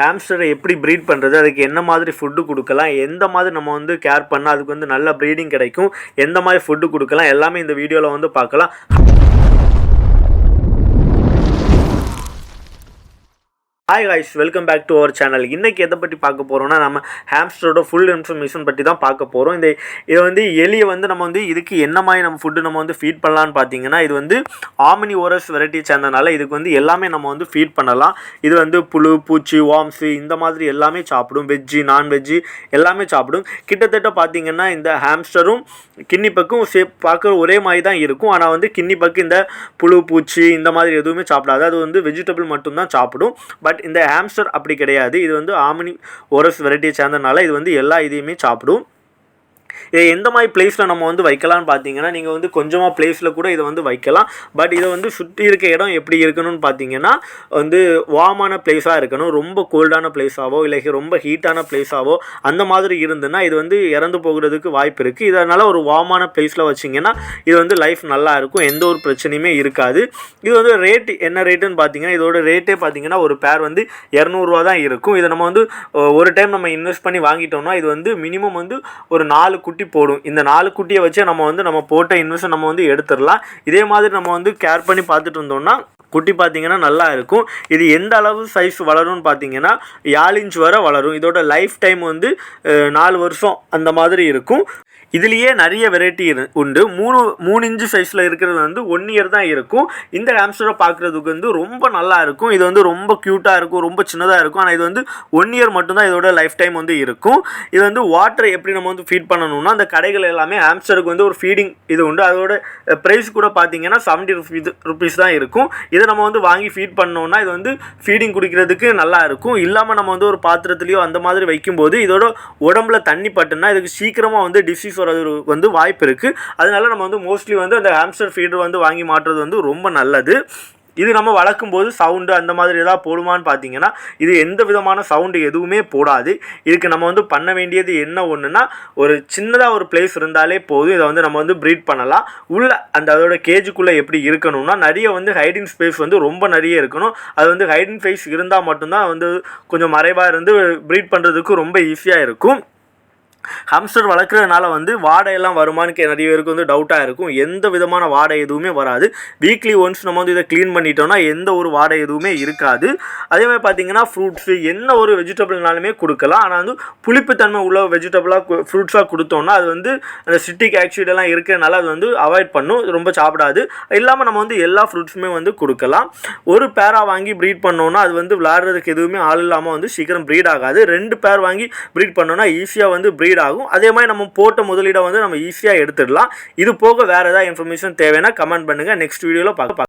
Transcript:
ஹாம்ஸ்டரை எப்படி ப்ரீட் பண்ணுறது அதுக்கு என்ன மாதிரி ஃபுட்டு கொடுக்கலாம்? எந்த மாதிரி நம்ம வந்து கேர் பண்ணால் அதுக்கு வந்து நல்ல ப்ரீடிங் கிடைக்கும்? எந்த மாதிரி ஃபுட்டு கொடுக்கலாம்? எல்லாமே இந்த வீடியோவில் வந்து பார்க்கலாம். Hi guys welcome back to our channel இன்றைக்கி எதை பற்றி பார்க்க போகிறோம்னா நம்ம ஹாம்ஸ்டரோட ஃபுல் இன்ஃபர்மேஷன் பற்றி தான் பார்க்க போகிறோம் இந்த இது வந்து எலியை வந்து நம்ம வந்து இதுக்கு என்ன மாதிரி நம்ம ஃபுட்டு நம்ம வந்து ஃபீட் பண்ணலான்னு பார்த்தீங்கன்னா இது வந்து ஆமினி ஓரஸ் வெரைட்டி சேர்ந்தனால இதுக்கு வந்து எல்லாமே நம்ம வந்து ஃபீட் பண்ணலாம். இது வந்து புழு பூச்சி வாம்ஸு இந்த மாதிரி எல்லாமே சாப்பிடும். வெஜ்ஜு நான்வெஜ்ஜு எல்லாமே சாப்பிடும். கிட்டத்தட்ட பார்த்தீங்கன்னா இந்த ஹேம்ஸ்டரும் கின்னி பக்கும் சே பார்க்குற ஒரே மாதிரி தான் இருக்கும். ஆனால் வந்து கின்னி பக்கு இந்த புழு பூச்சி இந்த மாதிரி எதுவுமே சாப்பிடாது. அது வந்து வெஜிடபிள் மட்டும்தான் சாப்பிடும். பட் இந்த ஹாம்ஸ்டர் அப்படி கிடையாது. இது வந்து ஆமினி ஓரஸ் வெரைட்டியை சேர்ந்தனால இது வந்து எல்லா இதையுமே சாப்பிடும். இதை எந்த மாதிரி பிளேஸில் நம்ம வந்து வைக்கலாம்னு பார்த்தீங்கன்னா நீங்கள் வந்து கொஞ்சமாக பிளேஸில் கூட இதை வந்து வைக்கலாம். பட் இதை வந்து சுற்றி இருக்க இடம் எப்படி இருக்கணும்னு பார்த்தீங்கன்னா வந்து வார்மான பிளேஸாக இருக்கணும். ரொம்ப கோல்டான பிளேஸாவோ இல்லை ரொம்ப ஹீட்டான பிளேஸாவோ அந்த மாதிரி இருந்துன்னா இது வந்து இறந்து போகிறதுக்கு வாய்ப்பு இருக்குது இதனால் ஒரு வார்மான பிளேஸில் வச்சிங்கன்னா இது வந்து லைஃப் நல்லா இருக்கும். எந்த ஒரு பிரச்சனையுமே இருக்காது. இது வந்து ரேட் என்ன ரேட்டுன்னு பார்த்தீங்கன்னா இதோட ரேட்டே பார்த்தீங்கன்னா ஒரு பேர் வந்து இரநூறுவா தான் இருக்கும். இதை நம்ம வந்து ஒரு டைம் நம்ம இன்வெஸ்ட் பண்ணி வாங்கிட்டோம்னா இது வந்து மினிமம் வந்து ஒரு நாலு குட்டி போடும். இந்த நாலு குட்டியை வச்சு நம்ம வந்து நம்ம போட்ட இன்வெஸ்ட் நம்ம வந்து எடுத்துடலாம். இதே மாதிரி நம்ம வந்து கேர் பண்ணி பார்த்துட்டு இருந்தோம்னா குட்டி பார்த்தீங்கன்னா நல்லா இருக்கும். இது எந்த அளவு சைஸ் வளரும்னு பார்த்தீங்கன்னா ஏழு இன்ச் வரை வளரும். இதோட லைஃப் டைம் வந்து நாலு வருஷம் அந்த மாதிரி இருக்கும். இதுலேயே நிறைய வெரைட்டி உண்டு. மூணு மூணு இன்ச்சு சைஸில் இருக்கிறது வந்து ஒன் இயர் தான் இருக்கும். இந்த ஹாம்ஸ்டரை பார்க்குறதுக்கு வந்து ரொம்ப நல்லா இருக்கும். இது வந்து ரொம்ப க்யூட்டாக இருக்கும் ரொம்ப சின்னதாக இருக்கும். ஆனால் இது வந்து ஒன் இயர் மட்டும்தான் இதோட லைஃப் டைம் வந்து இருக்கும். இது வந்து வாட்டர் எப்படி நம்ம வந்து ஃபீட் பண்ணணும்னா அந்த கடைகள் எல்லாமே ஹாம்ஸ்டருக்கு வந்து ஒரு ஃபீடிங் இது உண்டு. அதோட ப்ரைஸ் கூட பார்த்தீங்கன்னா செவன்ட்டி ருபீஸ் ருபீஸ் தான் இருக்கும். இதை நம்ம வந்து வாங்கி ஃபீட் பண்ணோம்னா இது வந்து ஃபீடிங் குடிக்கிறதுக்கு நல்லா இருக்கும். இல்லாமல் நம்ம வந்து ஒரு பாத்திரத்துலையோ அந்த மாதிரி வைக்கும்போது இதோட உடம்புல தண்ணி பட்டுனா இதுக்கு சீக்கிரமாக வந்து டிசீஸ் வர்றது வந்து வாய்ப்பு இருக்குது அதனால நம்ம வந்து மோஸ்ட்லி வந்து அந்த ஹாம்ஸ்டர் ஃபீடர் வந்து வாங்கி மாட்டுறது வந்து ரொம்ப நல்லது. இது நம்ம வளர்க்கும் போது சவுண்டு அந்த மாதிரி எதாவது போடுமான்னு பார்த்தீங்கன்னா இது எந்த விதமான சவுண்டு எதுவுமே போடாது. இதுக்கு நம்ம வந்து பண்ண வேண்டியது என்ன ஒன்றுனா ஒரு சின்னதாக ஒரு பிளேஸ் இருந்தாலே போதும். இதை வந்து நம்ம வந்து ப்ரீட் பண்ணலாம். உள்ள அந்த அதோட கேஜுக்குள்ளே எப்படி இருக்கணும்னா நிறைய வந்து ஹைடிங் ஸ்பேஸ் வந்து ரொம்ப நிறைய இருக்கணும். அது வந்து ஹைடிங் ஸ்பேஸ் இருந்தால் மட்டும்தான் வந்து கொஞ்சம் மறைவாக இருந்து ப்ரீட் பண்ணுறதுக்கு ரொம்ப ஈஸியாக இருக்கும். ஹம்ஸ்டர் வளர்க்குறதுனால வந்து வாடையெல்லாம் வருமானு கே- நிறைய பேருக்கு வந்து டவுட்டாக இருக்கும். எந்த விதமான வாடை எதுவுமே வராது. வீக்லி ஒன்ஸ் நம்ம வந்து இதை க்ளீன் பண்ணிட்டோம்னா எந்த ஒரு வாடை எதுவுமே இருக்காது. அதே மாதிரி பார்த்தீங்கன்னா ஃப்ரூட்ஸு என்ன ஒரு வெஜிடபிள்னாலுமே கொடுக்கலாம். ஆனால் வந்து புளிப்புத்தன்மை உள்ள வெஜிடபிளாக ஃப்ரூட்ஸாக கொடுத்தோம்னா அது வந்து அந்த சிட்டிக் ஆக்சிட் எல்லாம் இருக்கிறதுனால அது வந்து அவாய்ட் பண்ணும். ரொம்ப சாப்பிடாது. இல்லாமல் நம்ம வந்து எல்லா ஃப்ரூட்ஸுமே வந்து கொடுக்கலாம். ஒரு பேரா வாங்கி ப்ரீட் பண்ணோம்னா அது வந்து விளாடுறதுக்கு எதுவுமே ஆள் இல்லாமல் வந்து சீக்கிரம் ப்ரீட் ஆகாது. ரெண்டு பேர் வாங்கி ப்ரீட் பண்ணோன்னா ஈஸியாக வந்து ப்ரீட் ஆகும் அதே மாதிரி நம்ம போட்ட முதலீடை வந்து நம்ம ஈஸியாக எடுத்துடலாம். இது போக வேறு ஏதாவது இன்ஃபர்மேஷன் தேவைன்னா கமெண்ட் பண்ணுங்கள் நெக்ஸ்ட் வீடியோவில் பார்க்க